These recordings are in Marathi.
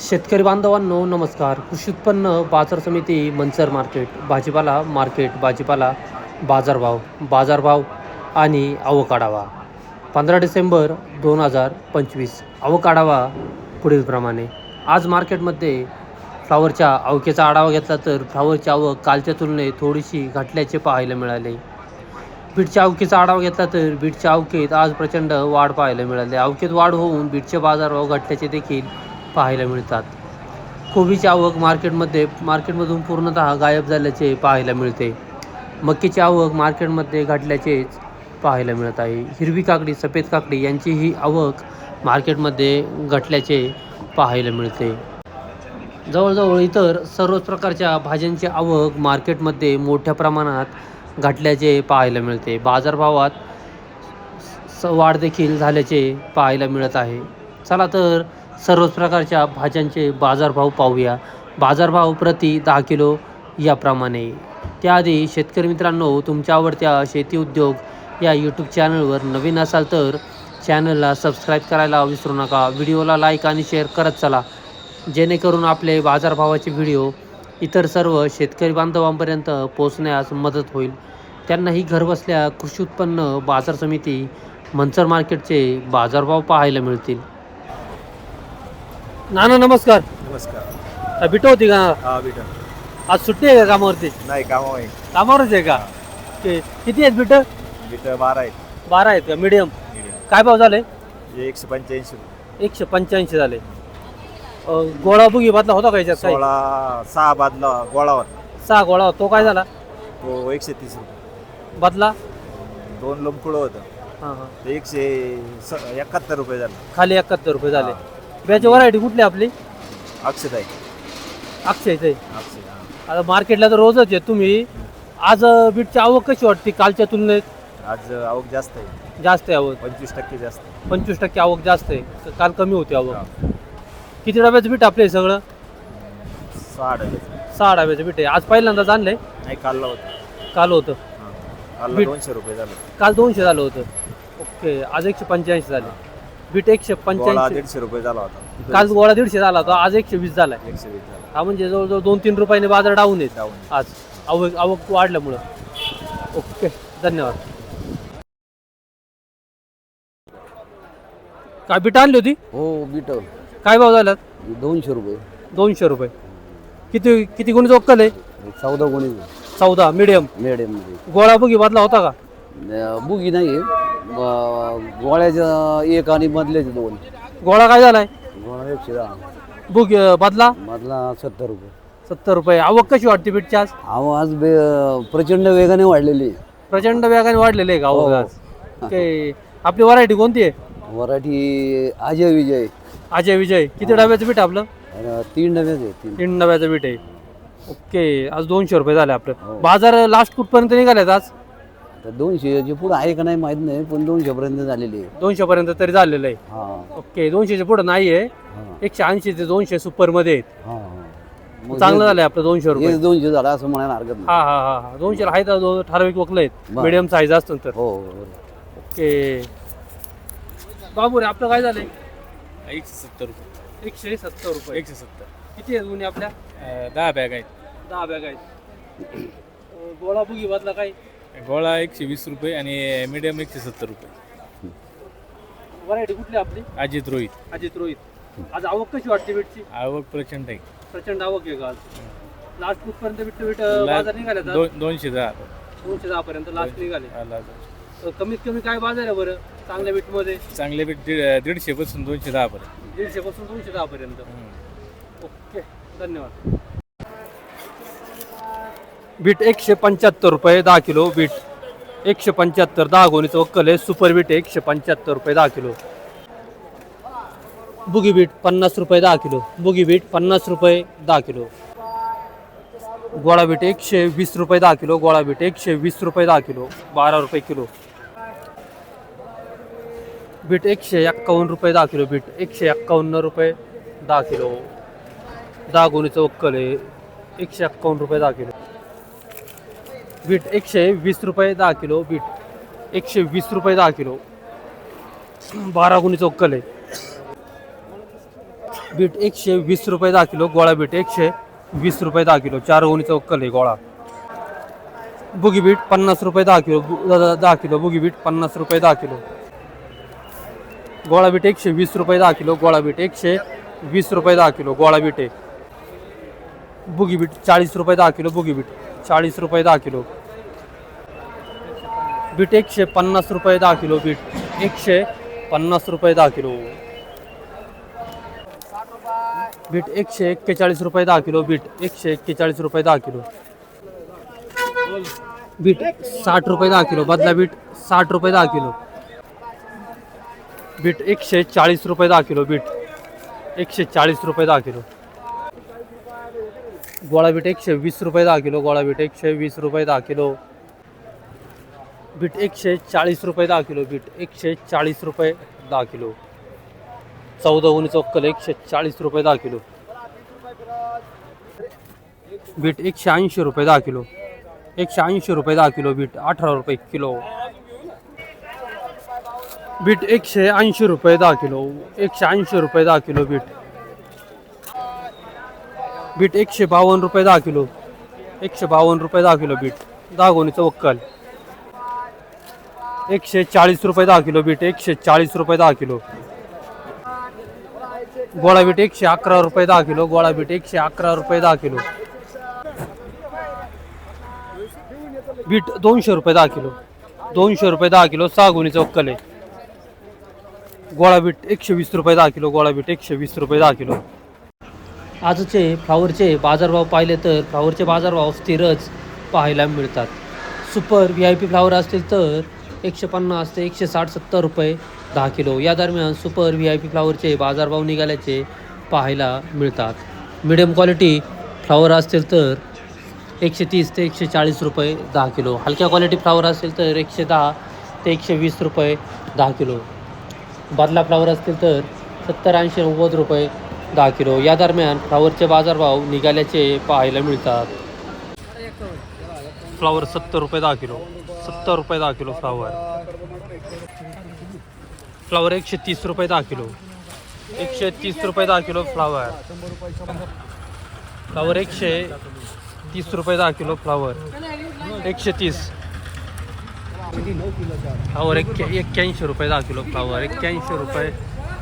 शेतकरी बांधवांनो नमस्कार. कृषी उत्पन्न बाजार समिती मंचर मार्केट. भाजीपाला मार्केट भाजीपाला बाजारभाव बाजारभाव आणि आवक आढावा पंधरा डिसेंबर दोन हजार पंचवीस आवक आढावा पुढीलप्रमाणे. आज मार्केटमध्ये फ्लावरच्या आवकेचा आढावा घेतला तर फ्लावरची आवक कालच्या तुलनेत थोडीशी घटल्याचे पाहायला मिळाले. बीटच्या अवकेचा आढावा घेतला तर बीटच्या अवकेत आज प्रचंड वाढ पाहायला मिळाली. अवकेत वाढ होऊन बीटचे बाजारभाव घटल्याचे देखील पाहायला मिळतात. कोबीची आवक मार्केटमध्ये मार्केटमधून पूर्णतः गायब झाल्याचे पाहायला मिळते. मक्कीची आवक मार्केटमध्ये घटल्याचेच पाहायला मिळत आहे. हिरवी काकडी सफेद काकडी यांचीही आवक मार्केटमध्ये घटल्याचे पाहायला मिळते. जवळजवळ इतर सर्वच प्रकारच्या भाज्यांची आवक मार्केटमध्ये मोठ्या प्रमाणात घटल्याचे पाहायला मिळते. बाजारभावात स वाढ देखील झाल्याचे पाहायला मिळत आहे. चला तर सर्वच प्रकारच्या भाज्यांचे बाजारभाव पाहूया. बाजारभाव प्रति दहा किलो याप्रमाणे. त्याआधी शेतकरी मित्रांनो तुमच्या आवडत्या शेती उद्योग या यूट्यूब चॅनलवर नवीन असाल तर चॅनलला सबस्क्राईब करायला विसरू नका. व्हिडिओला लाईक आणि शेअर करत चला. जेणेकरून आपले बाजारभावाचे व्हिडिओ इतर सर्व शेतकरी बांधवांपर्यंत पोहोचण्यास मदत होईल. त्यांनाही घरबसल्या कृषी उत्पन्न बाजार समिती मंचर मार्केटचे बाजारभाव पाहायला मिळतील. नाना नमस्कार. नमस्कार. बिटो होती का? हा बेटा. आज सुट्टी आहे का कामावरती? नाही कामा आहे. कामावरच आहे का? किती आहेत बिट? बेटा बारा आहेत. बारा आहेत का? मीडियम. काय भाव झाले? हे एकशे पंच्याऐंशी एकशे पंच्याऐंशी झाले. अं, गोळा बुगी बादला होता का याच्यात काही? सोळा सहा बादला गोळावर. सहा गोळा होता. तो काय झाला? तो एकशे तीस रुपये. बदला? दोन लोंबकुळं होतं. हां हां. ते एकशे स एकाहत्तर रुपये झालं. खाली एकाहत्तर रुपये झाले. बियाची व्हरायटी कुठली आपली? अक्षताई. अक्षयचं अक्षय हा. आता मार्केटला तर रोजच आहे तुम्ही. आज अं, बीटची आवक कशी वाटते कालच्या तुलनेत? आज आवक जास्त आहे. जास्त आहे आवक. पंचवीस टक्के जास्त आहे. पंचवीस टक्के आवक जास्त आहे. क- काल कमी होती हा. आवक किती डब्याचं बीट आपले सगळं? सहा डझन सहा डब्याचं बीट आहे. आज पहिल्यांदाच आणलंय. नाही कालला होतं काल होतं. हा. कालला बीट. दोनशे रुपये झालं. काल दोनशे झालं होतं. ओके. आज एकशे पंच्याऐंशी झाले. बीट एकशे गोळा पंच्याऐंशी दीडशे रुपये झाला होता. काल गोळा दीडशे झाला होता आज एकशे वीस झालाय. एकशे वीस झाला. हा म्हणजे जवळजवळ दोन तीन रुपयाने बाजार डाऊन येत आज आवक आवक वाढल्यामुळं. ओके धन्यवाद. काय बीट आणली होती? हो बीट. काय भाव झाला? दोनशे रुपये. दोनशे रुपये. किती किती गुणी चोक्कल आहे? चौदा कोणी चौदा मिडियम मिडियम गोळा बुगी बदला होता का? बुगी नाही आहे गोळ्याच्या एक आणि मधल्याचे दोन. गोळा काय झालाय? गोळा एकशे दहा. बुग बदला मधला? सत्तर रुपये. सत्तर रुपये. आवक कशी वाटते बीटची आज? आवाज बे प्रचंड वेगाने वाढलेली प्रचंड वेगाने वाढलेले आहे का आवक हो. आज? आपली व्हरायटी कोणती आहे? मराठी अजय विजय. अजय विजय. किती डब्याचं बीट आपलं? अं, तीन डब्याचे आहेत, तीन. तीन डब्याचं बीट आहे. ओके. आज दोनशे रुपये झाले आपलं. हो. बाजार लास्ट कुठपर्यंत निघालेत आज? तर दोनशे जे पुढे आहे का नाही माहीत नाही पण दोनशे पर्यंत झालेली आहे. दोनशे पर्यंत तरी झालेलं आहे. हा. ओके दोनशेच्या पुढे नाही आहे. एकशे ऐंशी ते दोनशे सुपरमध्ये आहेत. हा हा. मग चांगलं झालंय आपलं दोनशे रुपये. दोनशे झालं असं म्हणायला हरकत नाही. हा हा हा हा. दोनशे आहे तर दोन ठराविक वकलं आहेत. बरं. मिडियम साईज असतं तर हो हो, हो. ओके. बाबू रे आपलं काय झालंय? एकशे सत्तर रुपये. एकशे सत्तर रुपये. एकशे सत्तर. किती आहेत गुन्हे आपल्या? दहा बॅग आहेत. दहा बॅग आहेत. गोळा बुगी बदला काय गोळा एकशे वीस रुपये आणि मीडियम एकशे सत्तर रुपये. व्हरायटी कुठली आपली? अजित रोहित. अजित रोहित. आज आवक कशी वाटते बीटची आवक प्रचंड आहे. प्रचंड आवक आहे का आज? लास्ट कुठपर्यंत बीट बीट बाजार निघाले आता दोन दोनशे दहा. दोनशे दहा पर्यंत लास्ट निघाले. आला. कमीत कमी काय बाजार आहे बरं चांगल्या बीटमध्ये चांगले बीट दीड दीडशे पासून दोनशे दहा पर्यंत दीडशे पासून दोनशे दहा पर्यंत ओके धन्यवाद. बीट एकशे पंच्याहत्तर रुपये दहा किलो बीट एकशे पंच्याहत्तर दहा गोणीचं वक्कल आहे. सुपर बीट एकशे पंच्याहत्तर रुपये दहा किलो. बुगी बीट पन्नास रुपये दहा किलो. बुगी बीट पन्नास रुपये दहा किलो. गोळा बीट एकशे वीस रुपये दहा किलो. गोळा बीट एकशे वीस रुपये दहा किलो. बारा रुपये किलो. बीट एकशे एक्कावन्न रुपये दहा किलो. बीट एकशे एक्कावन्न रुपये दहा किलो. दहा गोणीचं वक्कल आहे. एकशे एक्कावन्न रुपये दहा किलो. बीट एकशे वीस रुपये दहा किलो बीट एकशे वीस रुपये दहा किलो बारा गुणीचं वक्कल आहे बीट एकशे वीस रुपये दहा किलो गोळा बीट एकशे वीस रुपये दहा किलो चार गुणी उक्कल आहे गोळा बुगी बीट पन्नास रुपये दहा किलो दहा किलो बुगी बीट पन्नास रुपये दहा किलो गोळा बीट एकशे वीस रुपये दहा किलो गोळा बीट एकशे वीस रुपये दहा किलो गोळा बीट आहे बुगी बीट चाळीस रुपये दहा किलो बुगी बीट चाळीस रुपये दहा किलो बीट एकशे पन्नास रुपये दहा किलो बीट एकशे पन्नास रुपये दहा किलो बीट एकशे एक्केचाळीस रुपये दहा किलो बीट एकशे एक्केचाळीस रुपये दहा किलो बीट साठ रुपये दहा किलो बदला बीट साठ रुपये दहा किलो बीट एकशे चाळीस रुपये दहा किलो बीट एकशे चाळीस रुपये दहा किलो गोळा बीट एकशे वीस रुपये दहा किलो गोळा बीट एकशे वीस रुपये दहा किलो बीट एकशे चाळीस रुपये दहा किलो बीट एकशे चाळीस रुपये दहा किलो. चौदा उन्ही चौक्कल एकशे चाळीस रुपये दहा किलो. बीट एकशे ऐंशी रुपये दहा किलो. एकशे ऐंशी रुपये दहा किलो बीट अठरा रुपये किलो. बीट एकशे ऐंशी रुपये दहा किलो एकशे ऐंशी रुपये दहा किलो बीट. बीट एकशे बावन्न रुपये दहा किलो. एकशे बावन्न रुपये दहा किलो बीट. दहा गोणीचं वक्कल एकशे चाळीस रुपये दहा किलो बीट एकशे चाळीस रुपये दहा किलो. गोळा बीट एकशे अकरा रुपये दहा किलो गोळा बीट एकशे अकरा रुपये दहा किलो. बीट दोनशे रुपये दहा किलो. दोनशे रुपये दहा किलो सहा चौकले वक्कल आहे. गोळा बीट एकशे वीस रुपये दहा किलो गोळा बीट एकशे वीस रुपये दहा किलो. आजचे फ्लावरचे बाजारभाव पाहिले तर फ्लावरचे बाजारभाव स्थिरच पाहायला मिळतात. Super V I P flower असतील तर एकशे पन्नास ते एकशे साठ सत्तर रुपये दहा किलो. या दरम्यान सुपर व्ही आय पी फ्लावरचे बाजारभाव निघाल्याचे पाहायला मिळतात. मिडियम क्वालिटी फ्लावर असतील तर एकशे तीस ते एकशे चाळीस रुपये दहा किलो. हलक्या क्वालिटी फ्लावर असेल तर एकशे दहा ते एकशे वीस रुपये दहा किलो. बादला फ्लावर असतील तर सत्तर ऐंशी नव्वद रुपये दहा किलो. या दरम्यान फ्लावरचे बाजारभाव निघाल्याचे पाहायला मिळतात. फ्लावर सत्तर रुपये दहा किलो. सत्तर रुपये दहा किलो फ्लावर. फ्लावर एकशे तीस रुपये दहा किलो. एकशे तीस रुपये दहा किलो फ्लावर. फ्लावर एकशे तीस रुपये दहा किलो फ्लावर. एकशे तीस. फ्लावर एक्क्या एक्क्याऐंशी रुपये दहा किलो फ्लावर. एक्क्याऐंशी रुपये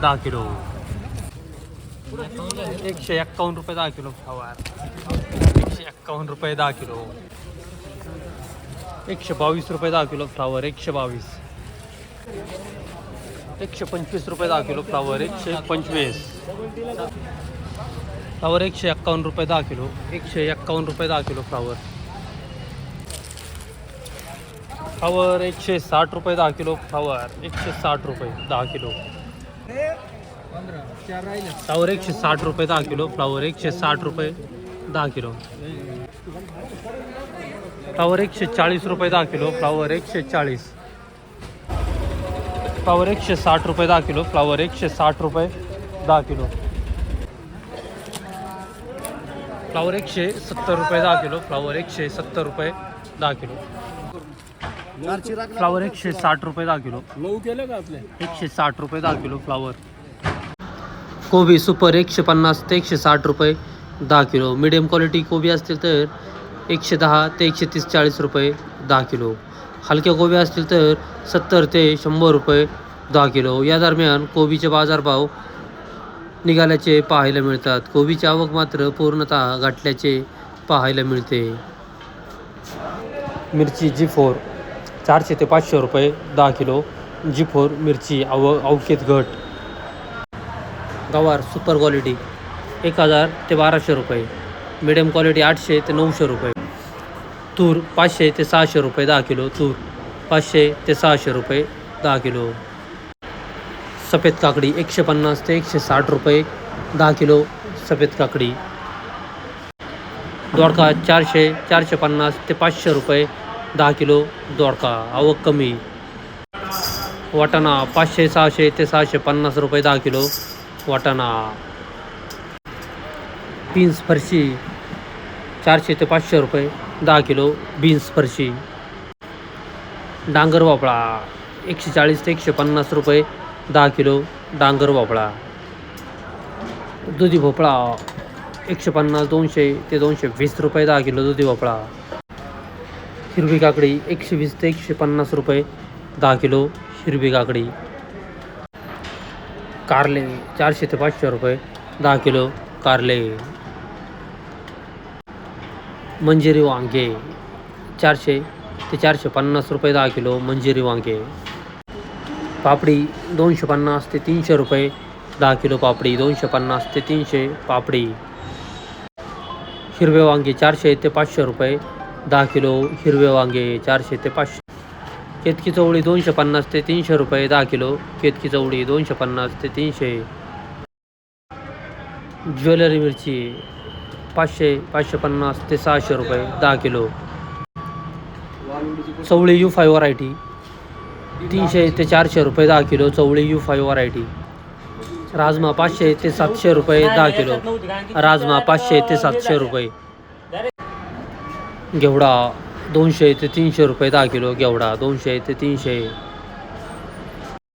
दहा किलो. एकशे एक्कावन्न रुपये दहा किलो फ्लावर. एकशे एक्कावन्न रुपये दहा किलो. एकशे बावीस रुपये दहा किलो फ्लावर, एकशे बावीस. एकशे पंचवीस रुपये दहा किलो फ्लावर, एकशे पंचवीस. फ्लावर एकशे एक्कावन्न रुपये दहा किलो, एकशे एक्कावन्न रुपये दहा किलो फ्लावर. फ्लावर एकशे साठ रुपये दहा किलो फ्लावर, एकशे साठ रुपये दहा किलो. फ्लावर एकशे साठ रुपये दहा किलो, फ्लावर एकशे साठ रुपये दहा किलो. फ्लावर एकशे चाळीस रुपये दहा किलो फ्लावर एकशे चाळीस. फ्लावर एकशे साठ रुपये दहा किलो फ्लावर एकशे साठ रुपये दहा किलो. फ्लावर एकशे सत्तर रुपये दहा किलो फ्लावर एकशे सत्तर रुपये दहा किलो. फ्लावर एकशे साठ रुपये दहा किलो. नऊ केलं का आपले? एकशे साठ रुपये दहा किलो फ्लावर. कोबी सुपर एकशे पन्नास ते एकशे साठ रुपये दहा किलो. मिडियम क्वालिटी कोबी असतील तर एकशे दहा ते एकशे तीस चाळीस रुपये दहा किलो. हलक्या कोबी असतील तर सत्तर ते शंभर रुपये दहा किलो. या दरम्यान कोबीचे बाजारभाव निघाल्याचे पाहायला मिळतात. कोबीची आवक मात्र पूर्णतः गाठल्याचे पाहायला मिळते. मिरची जी फोर चारशे ते पाचशे रुपये दहा किलो. जी फोर मिरची अव अवकेत घट. गवार सुपर क्वालिटी एक हजार ते बाराशे रुपये. मिडियम क्वालिटी आठशे ते नऊशे रुपये. तूर पाचशे ते सहाशे रुपये दहा किलो, तूर पाचशे ते सहाशे रुपये दहा किलो। सफ़ेद काकडी एकशे पन्नास ते एकशे साठ रुपये दहा किलो, सफ़ेद काकडी। दोडका चारशे चारशे पन्नास ते पाचशे रुपये दहा किलो दोडका, आवक कमी। वाटाणा पाचशे सहाशे ते सहाशे पन्नास रुपये दहा किलो वाटाणा। बीन्स फरशी चारशे ते पाचशे रुपये दहा किलो बीन्स फरशी. डांगर भोपळा एकशे चाळीस ते एकशे पन्नास रुपये दहा किलो डांगर वापळा दुधी भोपळा एकशे पन्नास दोनशे ते दोनशे वीस रुपये दहा किलो दुधी भोपळा. हिरवी काकडी एकशे वीस ते एकशे पन्नास रुपये दहा किलो हिरवी काकडी. कारले चारशे ते पाचशे रुपये दहा किलो कारले. मंजिरी वांगे चारशे ते चारशे पन्नास रुपये दहा किलो मंजिरी वांगे. पापडी दोनशे पन्नास ते तीनशे रुपये दहा किलो पापडी दोनशे पन्नास ते तीनशे पापडी. हिरवे वांगे चारशे ते पाचशे रुपये दहा किलो हिरवे वांगे चारशे ते पाचशे. केतकी चवळी दोनशे पन्नास ते तीनशे रुपये दहा किलो केतकी चवळी दोनशे पन्नास ते तीनशे. ज्वेलरी मिरची पाचशे पाचशे पन्नास ते सहाशे रुपये दहा किलो. चवळी यू फाय व्हरायटी तीनशे ते चारशे रुपये दहा किलो चवळी यू फाय व्हरायटी राजमा पाचशे ते सातशे रुपये दहा किलो. राजमा पाचशे ते सातशे रुपये. घेवडा दोनशे ते तीनशे रुपये दहा किलो घेवडा दोनशे ते तीनशे.